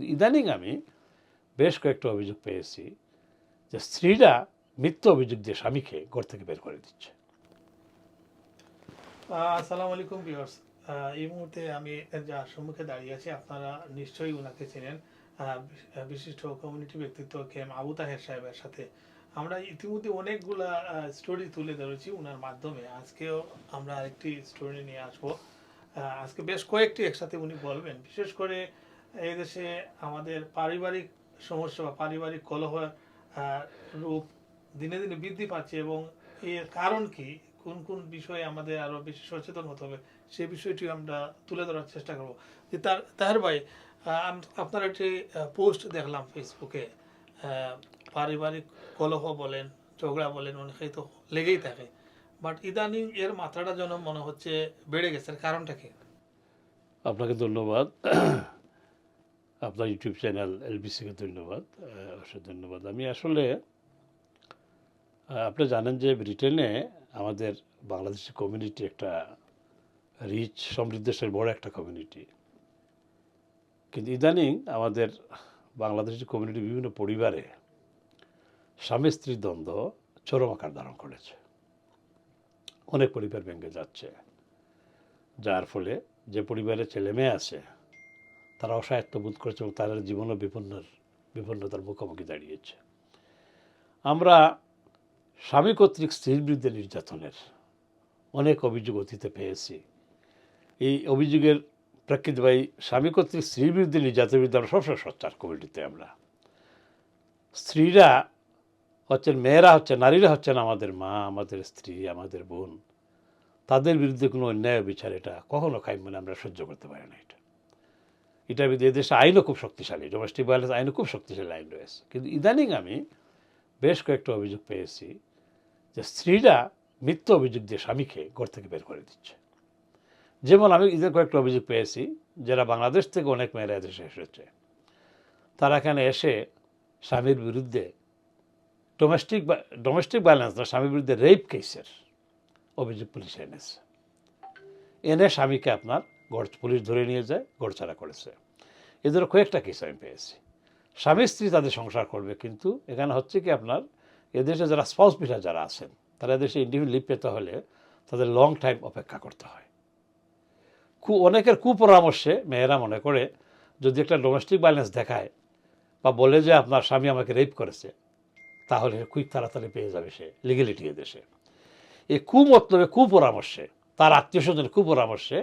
কিন্তু ইদানিং আমি বেশ কয়েকটা অভিযোগ পেয়েছি যে স্ত্রীরা মিথ্যা অভিযোগ দিয়ে স্বামীকে ঘর থেকে বের করে দিচ্ছে। আসসালামু আলাইকুম ভিউয়ার্স। এই মুহূর্তে আমি যার সম্মুখে দাঁড়িয়ে আছি, আপনারা নিশ্চয়ই উনাকে চেনেন। বিশিষ্ট কমিউনিটি ব্যক্তিত্ব কেম আবু তাহের সাহেবের সাথে। আমরা ইতিমধ্যে অনেকগুলা স্টোরি তুলে ধরেছি উনার মাধ্যমে। আজকেও আমরা আরেকটি স্টোরি নিয়ে আসব। আজকে বেশ কয়েকটি একসাথে উনি বলবেন। বিশেষ করে এই দেশে আমাদের পারিবারিক সমস্যা বা পারিবারিক কলহ রূপ দিনে দিনে বৃদ্ধি পাচ্ছে এবং এর কারণ কি? কোন কোন বিষয়ে আমাদের আরও বেশি সচেতন হতে হবে সেই বিষয়টি আমরা তুলে ধরার চেষ্টা করব। যে তার, তাহের ভাই আপনার একটি পোস্ট দেখলাম ফেসবুকে পারিবারিক কলহ বলেন, ঝগড়া বলেন অনেকেই তো লেগেই থাকে। বাট ইদানিং এর মাত্রাটা যেন মনে হচ্ছে বেড়ে গেছে কারণটা কি? আপনাকে ধন্যবাদ। আপনার ইউটিউব চ্যানেল এলবিসিকে ধন্যবাদ অবশ্যই ধন্যবাদ আমি আসলে আপনি জানেন যে ব্রিটেনে আমাদের বাংলাদেশি কমিউনিটি একটা রিচ সমৃদ্ধশালী, বড় একটা কমিউনিটি কিন্তু ইদানিং আমাদের বাংলাদেশি কমিউনিটি বিভিন্ন পরিবারে স্বামী স্ত্রীর দ্বন্দ্ব, চরম আকার ধারণ করেছে। অনেক পরিবার ভেঙে যাচ্ছে। যার ফলে যে পরিবারে ছেলে মেয়ে আছে তারা অসহায়ত্ব বোধ করেছে এবং তাদের জীবনও বিপন্নের, বিপন্নতার মুখোমুখি দাঁড়িয়েছে। আমরা স্বামী কর্তৃক স্ত্রীর বিরুদ্ধে নির্যাতনের অনেক অভিযোগ অতীতে পেয়েছি। এই অভিযোগের প্রেক্ষিত ভাই, স্বামী কর্তৃক স্ত্রীর বিরুদ্ধে নির্যাতনের বিরুদ্ধে আমরা সবসময় সোচ্চার কমিটিতে আমরা। স্ত্রীরা হচ্ছেন, মেয়েরা হচ্ছে নারীরা হচ্ছেন আমাদের মা, আমাদের স্ত্রী, আমাদের বোন। তাদের বিরুদ্ধে কোনো অন্যায় বিচার এটা কখনো কাম্য মানে আমরা সহ্য করতে পারি না এটা। এটার বিরুদ্ধে এদেশে আইনও খুব শক্তিশালী ডোমেস্টিক ভায়োলেন্স আইনও খুব শক্তিশালী আইন রয়েছে। কিন্তু ইদানিং আমি বেশ কয়েকটা অভিযোগ পেয়েছি যে স্ত্রীরা মিথ্যা অভিযোগ দিয়ে স্বামীকে ঘর থেকে বের করে দিচ্ছে। যেমন আমি ঈদের কয়েকটা অভিযোগ পেয়েছি, যারা বাংলাদেশ থেকে অনেক মেয়েরা এদেশে এসেছে। তারা এখানে এসে স্বামীর বিরুদ্ধে ডোমেস্টিক ডোমেস্টিক ভায়োলেন্স না, স্বামীর বিরুদ্ধে রেপ কেসের অভিযোগ পুলিশে এনেছে। এনে স্বামীকে আপনার গড় পুলিশ ধরে নিয়ে যায় গড়ছাড়া করেছে। এদের কয়েকটা কেস আমি পেয়েছি। স্বামী স্ত্রী তাদের সংসার করবে, কিন্তু এখানে হচ্ছে কি আপনার, এদেশে যারা স্পাউস পিঠা যারা আছেন, তারা এদেশে ইন্ডিভিজুয়াল লিভ পেতে হলে তাদের লং টাইম অপেক্ষা করতে হয়। কু, অনেকের কুপরামর্শে মেয়েরা মনে করে, যদি একটা ডোমেস্টিক ভায়োলেন্স দেখায় বা বলে যে আপনার স্বামী আমাকে রেপ করেছে, তাহলে কুইক তাড়াতাড়ি পেয়ে যাবে সে লিগেলিটি দেশে এই কুমতলবে কুপরামর্শে, তার আত্মীয় স্বজনের কুপরামর্শে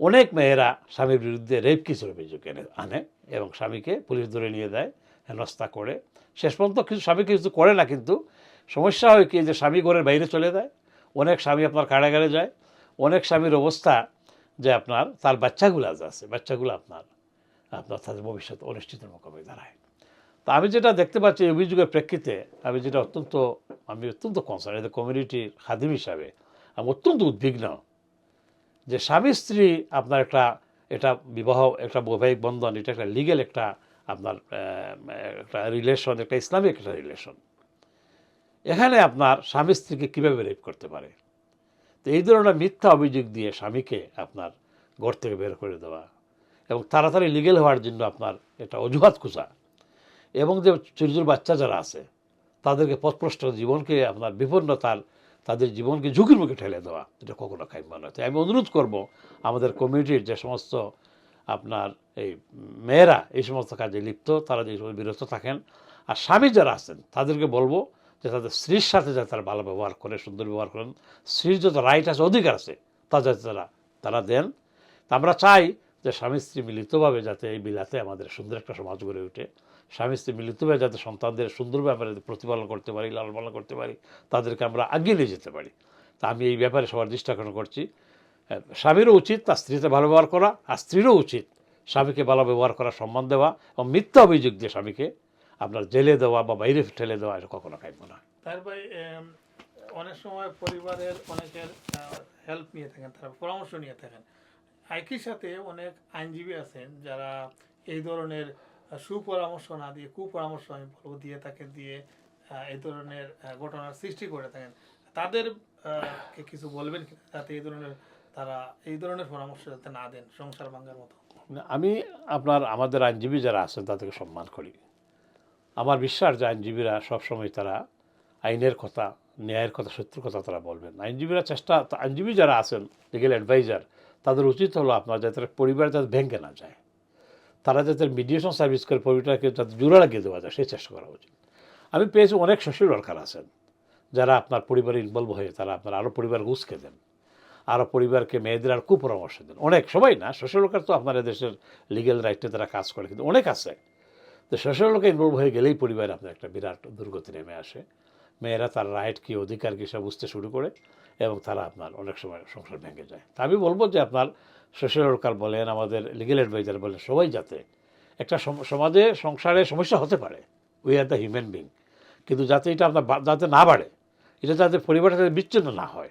অনেক মেয়েরা স্বামীর বিরুদ্ধে রেপ কিসের অভিযোগ এনে, আনে এবং স্বামীকে পুলিশ ধরে নিয়ে দেয় হেনস্থা করে। শেষ পর্যন্ত কিছু, স্বামী কিছু করে না, কিন্তু সমস্যা হয় কি, যে স্বামী ঘরের বাইরে চলে যায়, অনেক স্বামী আপনার কারাগারে যায়, অনেক স্বামীর অবস্থা যে আপনার, তার বাচ্চাগুলো আছে, বাচ্চাগুলো আপনার আপনার তাদের ভবিষ্যৎ অনিশ্চিতের মোকাবিলা দাঁড়ায়। তা আমি যেটা দেখতে পাচ্ছি এই অভিযোগের প্রেক্ষিতে, আমি যেটা অত্যন্ত, আমি অত্যন্ত কনসার্ন এদের কমিউনিটির খাদিম হিসাবে, আমি অত্যন্ত উদ্বিগ্ন যে স্বামী স্ত্রী আপনার একটা, এটা বিবাহ, একটা বৈবাহিক বন্ধন, এটা একটা লিগেল একটা আপনার একটা রিলেশন একটা ইসলামিক একটা রিলেশন এখানে আপনার স্বামী স্ত্রীকে কীভাবে রেপ করতে পারে? তো এই ধরনের মিথ্যা অভিযোগ দিয়ে স্বামীকে আপনার ঘর থেকে বের করে দেওয়া এবং তাড়াতাড়ি লিগেল হওয়ার জন্য আপনার এটা অজুহাত খুঁজা এবং যে ছোটো বাচ্চা যারা আছে, তাদেরকে পথপ্রষ্ট জীবনকে আপনার বিপন্নতার তাদের জীবনকে ঝুঁকির মুখে ঠেলে দেওয়া, এটা কখনো কাম্য নয়। তাই আমি অনুরোধ করব, আমাদের কমিউনিটির যে সমস্ত আপনার এই মেয়েরা এই সমস্ত কাজে লিপ্ত, তারা যে সময় বিরত থাকেন, আর স্বামী যারা আছেন, তাদেরকে বলব যে তাদের স্ত্রীর সাথে যাতে তারা ভালো ব্যবহার করে, সুন্দর ব্যবহার করেন। স্ত্রীর যত রাইট আছে, অধিকার আছে, তা যাতে তারা তারা দেন। আমরা চাই যে স্বামী স্ত্রী মিলিতভাবে যাতে এই বিলাতে আমাদের সুন্দর একটা সমাজ গড়ে ওঠে, স্বামী স্ত্রী মিলিতভাবে যাতে সন্তানদের সুন্দর ব্যাপারে প্রতিপালন করতে পারি লালন পালন করতে পারি, তাদেরকে আমরা আগিয়ে নিয়ে যেতে পারি। তা আমি এই ব্যাপারে সবার দৃষ্টি আকর্ষণ করছি স্বামীরও উচিত তার স্ত্রীতে ভালো ব্যবহার করা, আর স্ত্রীরও উচিত স্বামীকে ভালো ব্যবহার করা, সম্মান দেওয়া এবং মিথ্যা অভিযোগ দিয়ে স্বামীকে আপনার জেলে দেওয়া বা বাইরে ঠেলে দেওয়া এটা কখনো কাম্য নয় তার ভাই অনেক সময় পরিবারের অনেকের হেল্প নিয়ে থাকেন, তারা পরামর্শ নিয়ে থাকেন। একই সাথে অনেক আইনজীবী আছেন যারা এই ধরনের সুপরামর্শ না দিয়ে, কুপরামর্শ আমি বলব, দিয়ে তাকে দিয়ে এই ধরনের ঘটনার সৃষ্টি করে থাকেন। তাদের কিছু বলবেন যাতে এই ধরনের, তারা এই ধরনের পরামর্শ যাতে না দেন সংসার ভাঙ্গার মতো। আমি আপনার, আমাদের আইনজীবী যারা আছেন তাদেরকে সম্মান করি। আমার বিশ্বাস যে আইনজীবীরা সবসময় তারা আইনের কথা, ন্যায়ের কথা, সত্যের কথা তারা বলবেন। আইনজীবীরা চেষ্টা, আইনজীবী যারা আছেন লিগেল অ্যাডভাইজার তাদের উচিত হলো আপনার যাতে পরিবার যাতে ভেঙে না যায়। তারা যাতে মিডিয়েশন সার্ভিস করে পরিবারকে যাতে জোড়া লাগিয়ে দেওয়া যায়, সেই চেষ্টা করা উচিত। আমি পেয়েছি অনেক সোশ্যাল ওয়ার্কার আছেন, যারা আপনার পরিবারে ইনভলভ হয়ে তারা আপনার আরও পরিবার উস্কে দেন আরও পরিবারকে মেয়েদের আর কুপরামর্শ দেন। অনেক সবাই না সোশ্যাল ওয়ার্কার তো আপনার দেশের লিগেল রাইটে তারা কাজ করে, কিন্তু অনেক আছে। তো সোশ্যাল ওয়ার্কে ইনভলভ হয়ে গেলেই পরিবারে আপনার একটা বিরাট দুর্গতি নেমে আসে। মেয়েরা তার রাইট কী, অধিকার কী সব বুঝতে শুরু করে। এবং তারা আপনার অনেক সময় সংসার ভেঙে যায়। তা আমি বলব যে আপনার সোশ্যাল ওয়ার্কার বলেন, আমাদের লিগেল অ্যাডভাইজার বলেন, সবাই যাতে একটা সম- সমাজে সংসারে সমস্যা হতে পারে। We are the human being কিন্তু যাতে এটা আপনার যাতে না বাড়ে, এটা যাতে পরিবারের সাথে বিচ্ছিন্ন না হয়।